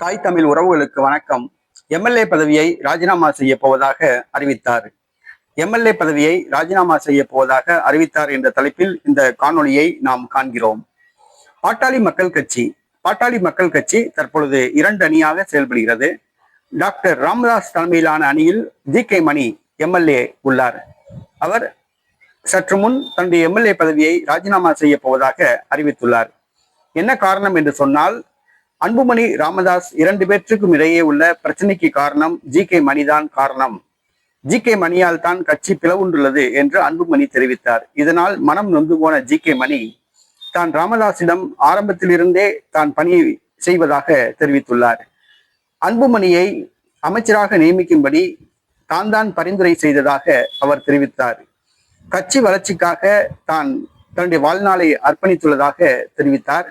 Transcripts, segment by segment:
தாய் தமிழ் உறவுகளுக்கு வணக்கம். எம்எல்ஏ பதவியை ராஜினாமா செய்ய போவதாக அறிவித்தார். எம்எல்ஏ பதவியை ராஜினாமா செய்ய போவதாக அறிவித்தார் என்ற தலைப்பில் இந்த காணொலியை நாம் காண்கிறோம். பாட்டாளி மக்கள் கட்சி. பாட்டாளி மக்கள் கட்சி தற்பொழுது இரண்டு அணியாக செயல்படுகிறது. டாக்டர் ராமதாஸ் தலைமையிலான அணியில் ஜி கே மணி எம்எல்ஏ உள்ளார். அவர் சற்று முன் தன்னுடைய எம்எல்ஏ பதவியை ராஜினாமா செய்ய போவதாக அறிவித்துள்ளார். என்ன காரணம் என்று சொன்னால் அன்புமணி ராமதாஸ் இரண்டு பேற்றுக்கும் இடையே உள்ள பிரச்சனைக்கு காரணம் ஜி கே மணிதான் காரணம். ஜி கே மணியால் தான் கட்சி பிளவுண்டுள்ளது என்று அன்புமணி தெரிவித்தார். இதனால் மனம் நொந்து போன ஜி கே மணி தான் ராமதாஸிடம் ஆரம்பத்திலிருந்தே தான் பணி செய்வதாக தெரிவித்துள்ளார். அன்புமணியை அமைச்சராக நியமிக்கும்படி தான் தான் பரிந்துரை செய்ததாக அவர் தெரிவித்தார். கட்சி வளர்ச்சிக்காக தான் தன்னுடைய வாழ்நாளை அர்ப்பணித்துள்ளதாக தெரிவித்தார்.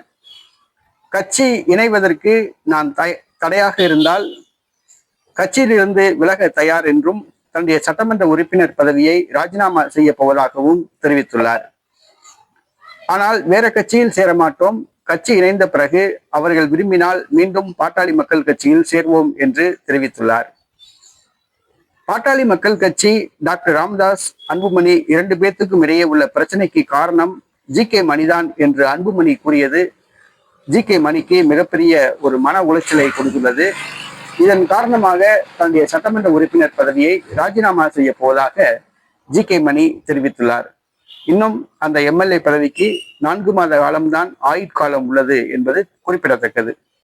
கட்சி இணைவதற்கு நான் தய- தடையாக இருந்தால் கட்சியிலிருந்து விலக தயார் என்றும் தன்னுடைய சட்டமன்ற உறுப்பினர் பதவியை ராஜினாமா செய்ய போவதாகவும் தெரிவித்துள்ளார். ஆனால் வேற கட்சியில் சேர மாட்டோம். கட்சி இணைந்த பிறகு அவர்கள் விரும்பினால் மீண்டும் பாட்டாளி மக்கள் கட்சியில் சேர்வோம் என்று தெரிவித்துள்ளார். பாட்டாளி மக்கள் கட்சி டாக்டர் ராமதாஸ் அன்புமணி இரண்டு பேர்த்துக்கும் இடையே உள்ள பிரச்சனைக்கு காரணம் ஜி கே மணிதான் என்று அன்புமணி கூறியது ஜி கே மணிக்கு மிகப்பெரிய ஒரு மன உளைச்சலை கொடுத்துள்ளது. இதன் காரணமாக தன்னுடைய சட்டமன்ற உறுப்பினர் பதவியை ராஜினாமா செய்ய போவதாக ஜி கே மணி தெரிவித்துள்ளார். இன்னும் அந்த எம்எல்ஏ பதவிக்கு நான்கு மாத காலம்தான் ஆயுட்காலம் உள்ளது என்பது குறிப்பிடத்தக்கது.